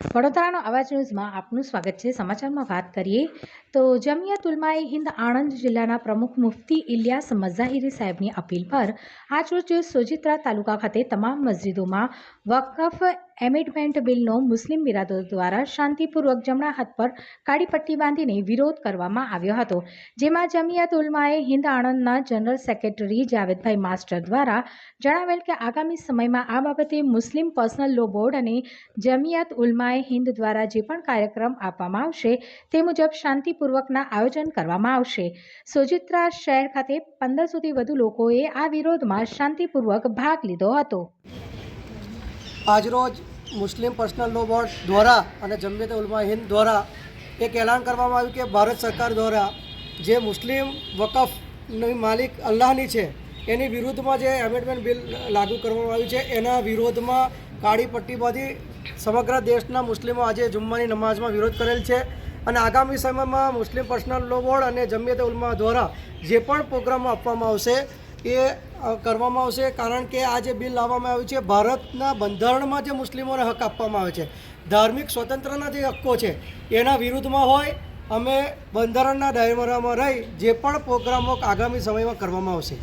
વડોદરાનો અવાજ ન્યૂઝમાં આપનું સ્વાગત છે. સમાચારમાં વાત કરીએ તો જમિયત ઉલમાએ હિન્દ આણંદ જિલ્લાના પ્રમુખ મુફતી ઇલિયાસ મઝાહિરી સાહેબની અપીલ પર આજરોજ સોજિત્રા તાલુકા ખાતે તમામ મસ્જિદોમાં વકફ એમેન્ડમેન્ટ બિલનો મુસ્લિમ બિરાદરો દ્વારા શાંતિપૂર્વક જમણા હાથ પર કાળી પટ્ટી બાંધીને વિરોધ કરવામાં આવ્યો હતો, જેમાં જમિયત ઉલમાએ હિન્દ આણંદના જનરલ સેક્રેટરી જાવેદભાઈ માસ્ટર દ્વારા જણાવેલ કે આગામી સમયમાં આ બાબતે મુસ્લિમ પર્સનલ લો બોર્ડ અને જમિયત ઉલમાએ હિન્દ દ્વારા જે પણ કાર્યક્રમ આપવામાં આવશે તે મુજબ શાંતિપૂર્વકના આયોજન કરવામાં આવશે. સોજિત્રા શહેર ખાતે પંદર સુધી વધુ લોકોએ આ વિરોધમાં શાંતિપૂર્વક ભાગ લીધો હતો. આજરોજ મુસ્લિમ પર્સનલ લો બોર્ડ દ્વારા અને જમિયત ઉલમા હિન્દ દ્વારા એક એલાન કરવામાં આવ્યું કે ભારત સરકાર દ્વારા જે મુસ્લિમ વકફની માલિક અલ્લાહની છે, એની વિરુદ્ધમાં જે એમેન્ડમેન્ટ બિલ લાગુ કરવામાં આવ્યું છે, એના વિરોધમાં કાળી પટ્ટી બાંધી સમગ્ર દેશના મુસ્લિમો આજે જુમ્માની નમાઝમાં વિરોધ કરેલ છે અને આગામી સમયમાં મુસ્લિમ પર્સનલ લો બોર્ડ અને જમિયત ઉલમા દ્વારા જે પણ પ્રોગ્રામો આપવામાં આવશે એ કરવામાં આવશે કારણ કે આ જે બિલ લાવવામાં આવ્યું છે, ભારતના બંધારણમાં જે મુસ્લિમોને હક આપવામાં આવે છે, ધાર્મિક સ્વતંત્રના જે હક્કો છે, એના વિરુદ્ધમાં હોય, અમે બંધારણના દાયરામાં રહી જે પણ પ્રોગ્રામો આગામી સમયમાં કરવામાં આવશે.